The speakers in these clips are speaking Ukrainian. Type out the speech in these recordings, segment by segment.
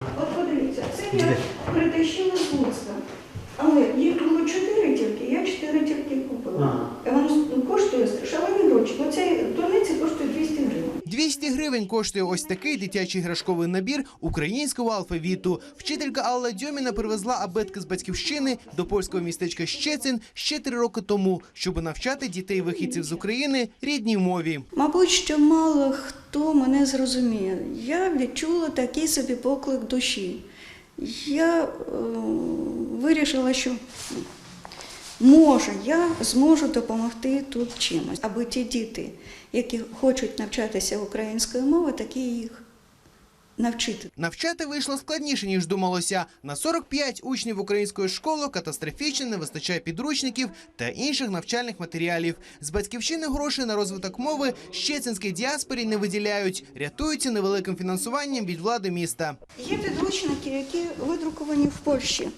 От подивіться, це я притащила з Луцька. Але їх було чотири тільки, я чотири тільки купила. І Воно коштує шалені гроші. Оцей турниці коштує 200 гривень. 200 гривень коштує ось такий дитячий іграшковий набір українського алфавіту. Вчителька Алла Дьоміна привезла абетки з батьківщини до польського містечка Щецин ще три роки тому, щоб навчати дітей вихідців з України рідній мові. Мабуть, що мало хто мене зрозуміє. Я відчула такий собі поклик душі. Я е, вирішила, що може, я зможу допомогти тут чимось, аби ті діти, які хочуть навчатися українською мовою, такі їх навчити. Навчати вийшло складніше ніж думалося. На 45 учнів української школи катастрофічно не вистачає підручників та інших навчальних матеріалів. З батьківщини грошей на розвиток мови щецинській діаспорі не виділяють, рятуються невеликим фінансуванням від влади міста. Є підручники, які видруковані в Польщі.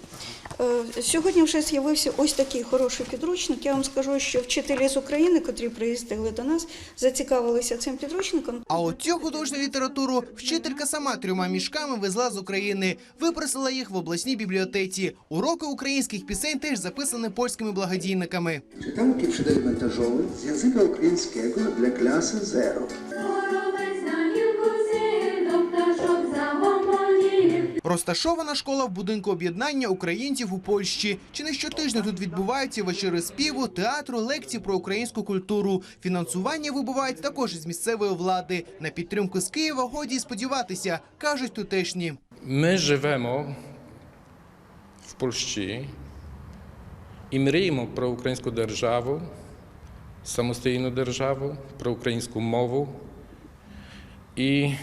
Е, Сьогодні вже з'явився ось такий хороший підручник. Я вам скажу, що вчителі з України, котрі приїздили до нас, зацікавилися цим підручником. А от цю художню літературу вчителька сама трьома мішками везла з України. Випросила їх в обласній бібліотеці. Уроки українських пісень теж записані польськими благодійниками. Czytanki przedelementarzowne z języka ukraińskiego dla klasy 0. Горовець Розташована школа в будинку об'єднання українців у Польщі. Чи не щотижня тут відбуваються вечори співу, театру, лекції про українську культуру. Фінансування вибувають також із місцевої влади. На підтримку з Києва годі сподіватися, кажуть тутешні. Ми живемо в Польщі і мріємо про українську державу, самостійну державу, про українську мову. І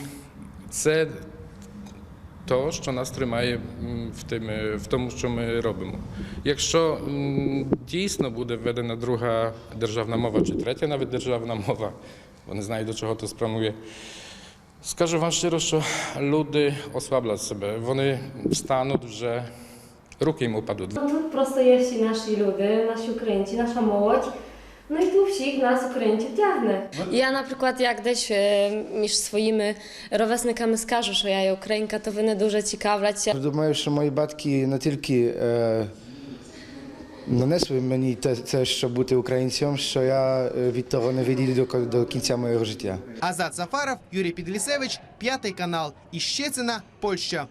це то, що нас тримає м, в, тим, е, в тому, що ми робимо. Якщо м, дійсно буде введена друга державна мова чи третя навіть державна мова, бо не знаю, до чого то спрямує, Скажу вам щиро, що люди ослаблять себе. Вони встануть вже, руки їм упадуть. No, Тут просто є всі наші люди, наші українці, наша молодь. Ну і тут всіх нас, українців, тягне. Я, наприклад, як десь е, між своїми ровесниками скажу, що я є українка, то вони дуже цікавляться. Думаю, що мої батьки не тільки е, нанесли мені те, це, щоб бути українцем, що я е, від того не відійду до, до кінця моєго життя. Азат Сафаров, Юрій Підлісевич, п'ятий канал. Із Щецина, Польща.